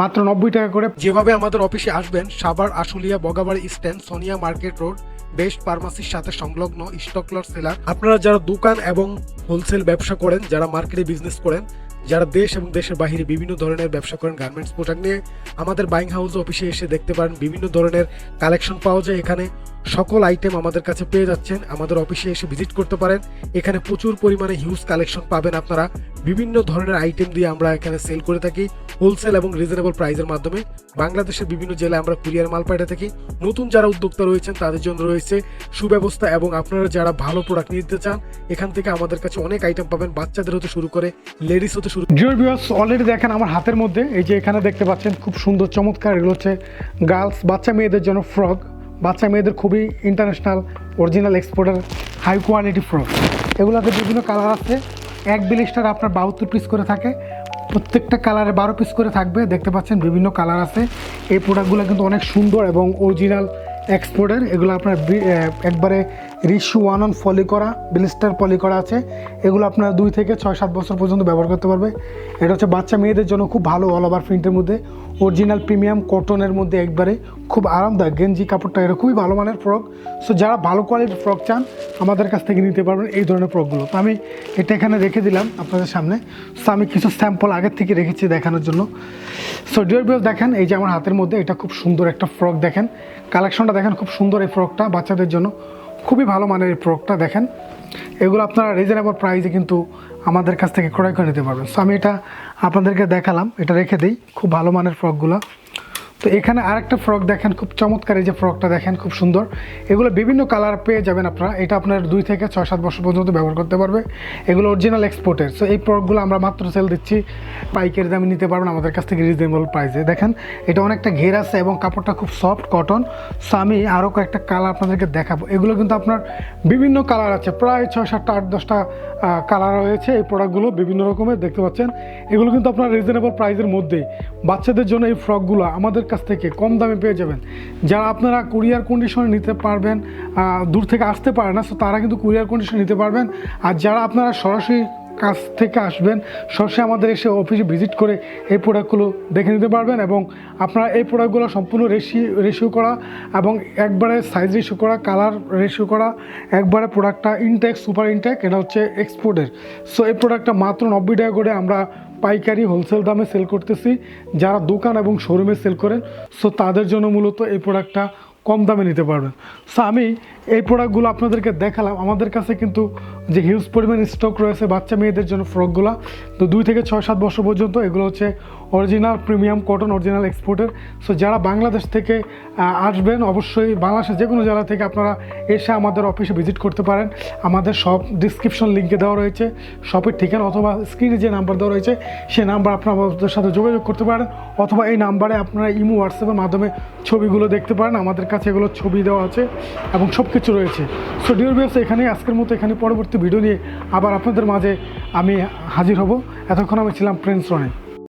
মাত্র নব্বই টাকা করে। যেভাবে আমাদের অফিসে আসবেন, Savar, Ashulia, Bogabari stand Sonia market road, best ফার্মাসির সাথে সংলগ্ন স্টকলার সেলার। আপনারা যারা দোকান এবং হোলসেল ব্যবসা করেন, যারা মার্কেটে বিজনেস করেন, যারা দেশ এবং দেশের বাইরে বিভিন্ন ধরনের ব্যবসা করেন গার্মেন্টস পোশাক নিয়ে আমাদের বাইং হাউস অফিসে এসে দেখতে পারেন, বিভিন্ন ধরনের কালেকশন পাওয়া যায় এখানে। সকল আইটেম আমাদের কাছে পেয়ে যাচ্ছেন, আমাদের অফিসে এসে ভিজিট করতে পারেন। এখানে প্রচুর পরিমাণে হিউজ কালেকশন পাবেন আপনারা। বিভিন্ন ধরনের আইটেম দিয়ে আমরা এখানে সেল করে থাকি। হোলসেল এবং রিজনেবল প্রাইসের মাধ্যমে বাংলাদেশের বিভিন্ন জেলায় আমরা কুরিয়ার মাল পাঠিয়ে থাকি। নতুন যারা উদ্যোক্তা রয়েছেন, তাদের জন্য রয়েছে সুব্যবস্থা এবং আপনারা যারা ভালো প্রোডাক্ট নিতে চান, এখান থেকে আমাদের কাছে অনেক আইটেম পাবেন। বাচ্চাদের হতে শুরু করে লেডিস হতে শুরু ডিওর অলরেডি দেখেন আমার হাতের মধ্যে, এই যে এখানে দেখতে পাচ্ছেন, খুব সুন্দর, চমৎকার, এগুলো হচ্ছে গার্লস বাচ্চা মেয়েদের জন্য ফ্রক বাচ্চা মেয়েদের খুবই international original exporter high quality frock এগুলোতে বিভিন্ন কালার আছে। এক বিলিশটার আপনার বাহাত্তর পিস করে থাকে। প্রত্যেকটা কালারে বারো পিস করে থাকবে। দেখতে পাচ্ছেন বিভিন্ন কালার আছে। এই প্রোডাক্টগুলো কিন্তু অনেক সুন্দর এবং অরিজিনাল এক্সপোর্টের এগুলো আপনার একবারে রিস্যু ওয়ান অন ফলি করা ব্লিস্টার পলি করা আছে। এগুলো আপনার দুই থেকে ছয়, সাত বছর পর্যন্ত ব্যবহার করতে পারবে। এটা হচ্ছে বাচ্চা মেয়েদের জন্য খুব ভালো অল ওভার প্রিন্টের মধ্যে। অরিজিনাল প্রিমিয়াম কটনের মধ্যে একবারে খুব আরামদায়ক। গেঞ্জি কাপড়টা এটা খুবই ভালো মানের ফ্রক সো যারা ভালো কোয়ালিটির ফ্রক চান, আমাদের কাছ থেকে নিতে পারবেন এই ধরনের ফ্রকগুলো তো আমি এটা এখানে রেখে দিলাম আপনাদের সামনে। সো আমি কিছু স্যাম্পল আগের থেকে রেখেছি দেখানোর জন্য। সো ডিওর বিয়াস দেখেন, এই যে আমার হাতের মধ্যে এটা খুব সুন্দর একটা ফ্রক দেখেন। কালেকশনটা দেখেন, খুব সুন্দর এই ফ্রকটা বাচ্চাদের জন্য। খুবই ভালো মানের এই প্রোডাক্টটা দেখেন। এগুলো আপনারা রিজনেবল প্রাইসে কিন্তু আমাদের কাছ থেকে ক্রয় করে নিতে পারবেন। সো আমি এটা আপনাদেরকে দেখালাম, এটা রেখে দিই। খুব ভালো মানের ফ্রকগুলো তো এখানে আরেকটা ফ্রক দেখেন, খুব চমৎকার এই যে ফ্রকটা দেখেন, খুব সুন্দর। এগুলো বিভিন্ন কালার পেয়ে যাবেন আপনারা। এটা আপনার দুই থেকে ছয়, সাত বছর পর্যন্ত ব্যবহার করতে পারবে। এগুলো অরিজিনাল এক্সপোর্টের সো এই প্রোডাক্টগুলো আমরা মাত্র সেল দিচ্ছি। পাইকারি দামে নিতে পারবেন আমাদের কাছ থেকে রিজনেবল প্রাইসে দেখেন, এটা অনেকটা ঘের আছে এবং কাপড়টা খুব সফট কটন সো আমি আরও কয়েকটা কালার আপনাদেরকে দেখাবো। এগুলো কিন্তু আপনার বিভিন্ন কালার আছে। প্রায় ছয়, সাতটা, আট, দশটা কালার রয়েছে এই প্রোডাক্টগুলো বিভিন্ন রকমের, দেখতে পাচ্ছেন? এগুলো কিন্তু আপনার রিজনেবল প্রাইসের মধ্যেই। বাচ্চাদের জন্য এই ফ্রকগুলো আমাদের কাছ থেকে কম দামে পেয়ে যাবেন। যারা আপনারা কুরিয়ার কন্ডিশনে নিতে পারবেন দূর থেকে আসতে পারে না সো তারা কিন্তু কুরিয়ার কন্ডিশনে নিতে পারবেন। আর যারা আপনারা সরাসরি কাছ থেকে আসবেন। সরাসরি আমাদের এসে অফিসে ভিজিট করে এই প্রোডাক্টগুলো দেখে নিতে পারবেন এবং আপনারা এই প্রোডাক্টগুলো সম্পূর্ণ রেশি রেশিও করা এবং একবারে সাইজ রেশিও করা কালার রেশিও করা, একবারে প্রোডাক্টটা ইনটেক সুপার ইনটেক এটা হচ্ছে এক্সপোর্টের সো এই প্রোডাক্টটা মাত্র নব্বই টাকা করে আমরা পাইকারি হোলসেল দামে সেল করতেছি। যারা দোকান এবং শোরুমে সেল করেন সো তাদের জন্য মূলত এই প্রোডাক্টটা কম দামে নিতে পারবেন। সো আমি এই প্রোডাক্টগুলো আপনাদেরকে দেখালাম। আমাদের কাছে কিন্তু যে হিউজ পরিমাণ স্টক রয়েছে বাচ্চা মেয়েদের জন্য ফ্রকগুলো তো দুই থেকে ছয় সাত বছর পর্যন্ত এগুলো হচ্ছে অরিজিনাল প্রিমিয়াম কটন অরিজিনাল এক্সপোর্টের সো যারা বাংলাদেশ থেকে আসবেন, অবশ্যই বাংলাদেশের যে কোনো জেলা থেকে আপনারা এসে আমাদের অফিসে ভিজিট করতে পারেন। আমাদের সব ডিসক্রিপশন লিঙ্কে দেওয়া রয়েছে। শপের ঠিকানা অথবা স্ক্রিনে যে নাম্বার দেওয়া রয়েছে সেই নাম্বার আপনারা সাথে যোগাযোগ করতে পারেন। অথবা এই নাম্বারে আপনারা ইমো হোয়াটসঅ্যাপের মাধ্যমে ছবিগুলো দেখতে পারেন। আমাদের কাছে এগুলো ছবি দেওয়া আছে এবং সব কিছু রয়েছে। সো ডিওর বিয়ার্স এখানে আজকের মতো এখানে পরবর্তী ভিডিও নিয়ে আবার আপনাদের মাঝে আমি হাজির হব। এতক্ষণ আমি ছিলাম প্রিন্স রনে